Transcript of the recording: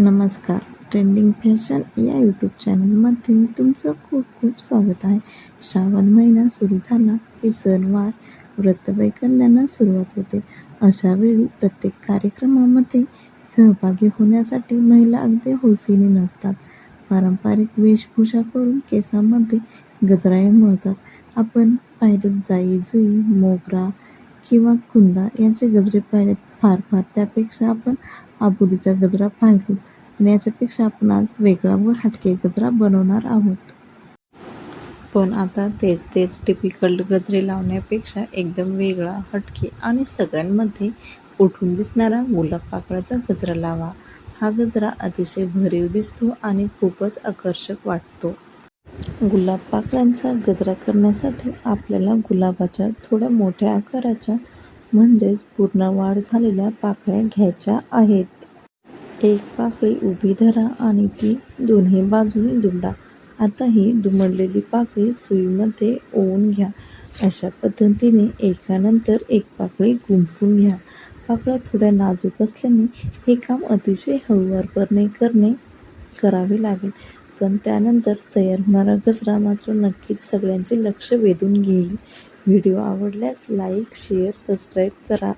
नमस्कार. Trending fashion या YouTube चॅनलमध्ये तुमचं खूप खूप स्वागत आहे. श्रावण महिना सुरू झाला की सणवार व्रतवैकल्यांना सुरुवात होते. अशा वेळी प्रत्येक कार्यक्रमामध्ये सहभागी होण्यासाठी महिला अगदी होसीने नटतात. पारंपरिक वेशभूषा करून केसांमध्ये गजराई मिळतात. आपण पाहिलं जाई जुई मोगरा किंवा कुंदा यांचे गजरे पाहिलेत फार फार. त्यापेक्षा आपण आबोलीचा गजरा पाहिलो. आणि याच्यापेक्षा आपण आज वेगळा व हटके गजरा बनवणार आहोत. पण आता तेच तेच टिपिकल गजरे लावण्यापेक्षा एकदम वेगळा हटके आणि सगळ्यांमध्ये उठून दिसणारा गुलाब पाकळाचा गजरा लावा. हा गजरा अतिशय भरीव दिसतो आणि खूपच आकर्षक वाटतो. गुलाब पाकळ्यांचा गजरा करण्यासाठी आपल्याला गुलाबाच्या थोड्या मोठ्या आकाराच्या म्हणजेच पूर्ण वाढ झालेल्या पाकळ्या घ्यायच्या आहेत. एक पाकळी उभी धरा आणि ती दोन्ही बाजूने दुमडा. आता ही दुमडलेली पाकळी सुईमध्ये ओवून घ्या. अशा पद्धतीने एकानंतर एक पाकळी गुंफून घ्या. पाकळ्या थोड्या नाजूक असल्याने हे काम अतिशय हळूवारपणे करणे करावे लागेल. पण त्यानंतर तयार होणारा गजरा मात्र नक्कीच सगळ्यांचे लक्ष वेधून घेईल. व्हिडिओ आवडल्यास लाईक शेअर सबस्क्राईब करा.